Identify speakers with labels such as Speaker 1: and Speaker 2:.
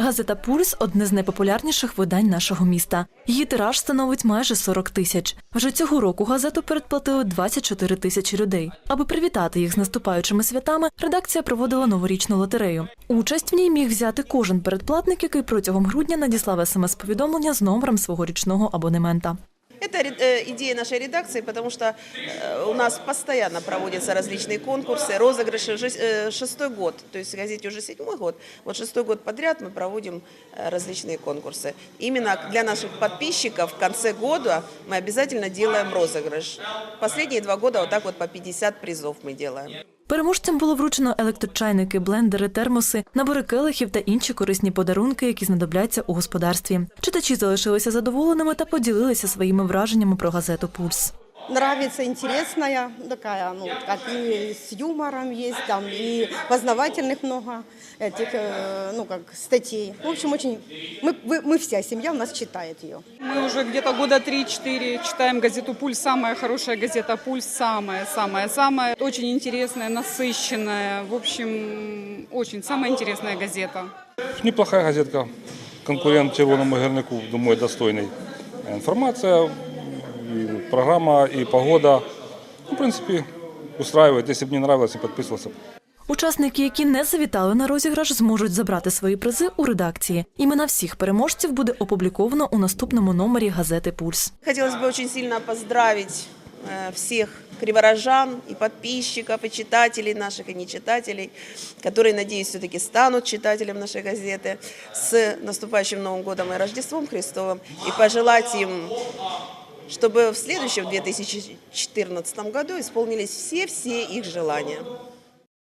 Speaker 1: Газета Пульс одне з найпопулярніших видань нашого міста. Її тираж становить майже 40 тисяч. Вже цього року газету передплатили 24 тисячі людей. Аби привітати їх з наступаючими святами, редакція проводила новорічну лотерею. Участь в ній міг взяти кожен передплатник, який протягом грудня надіслав смс-повідомлення з номером свого річного абонемента.
Speaker 2: Это э, идея нашей редакции, потому что э, у нас постоянно проводятся различные конкурсы, розыгрыши. Э, шестой год, то есть в газете уже седьмой год. Вот шестой год подряд мы проводим различные конкурсы. Именно для наших подписчиков в конце года мы обязательно делаем розыгрыш. Последние два года вот так вот по 50 призов мы делаем.
Speaker 1: Переможцям було вручено електрочайники, блендери, термоси, набори келихів та інші корисні подарунки, які знадобляться у господарстві. Читачі залишилися задоволеними та поділилися своїми враженнями про газету Пульс.
Speaker 3: Нравится, интересная такая, ну, как и с юмором есть, там, и познавательных много этих, э, ну, как статей. В общем, очень, мы, вы- мы вся семья у нас читает ее.
Speaker 4: Мы уже где-то года 3-4 читаем газету «Пульс». Самая хорошая газета «Пульс», самая-самая-самая. Очень интересная, насыщенная. В общем, очень самая интересная газета.
Speaker 5: Неплохая газетка. Конкурент червоному гірнику, думаю, достойний. Інформація, і програма, і погода. Ну, в принципі, устраивает. Якщо б не нравилось, я підписувався. б.
Speaker 1: Учасники, які не завітали на розіграш, зможуть забрати свої призи у редакції. Імена всіх переможців буде опубліковано у наступному номері газети Пульс.
Speaker 2: Хотелось бы очень сильно поздравить э, всех криворожан и подписчиков, и читателей наших, и нечитателей, которые, надеюсь, все-таки станут читателем нашей газеты с наступающим Новым годом и Рождеством Христовым, и пожелать им, чтобы в следующем 2014 году исполнились все-все их желания.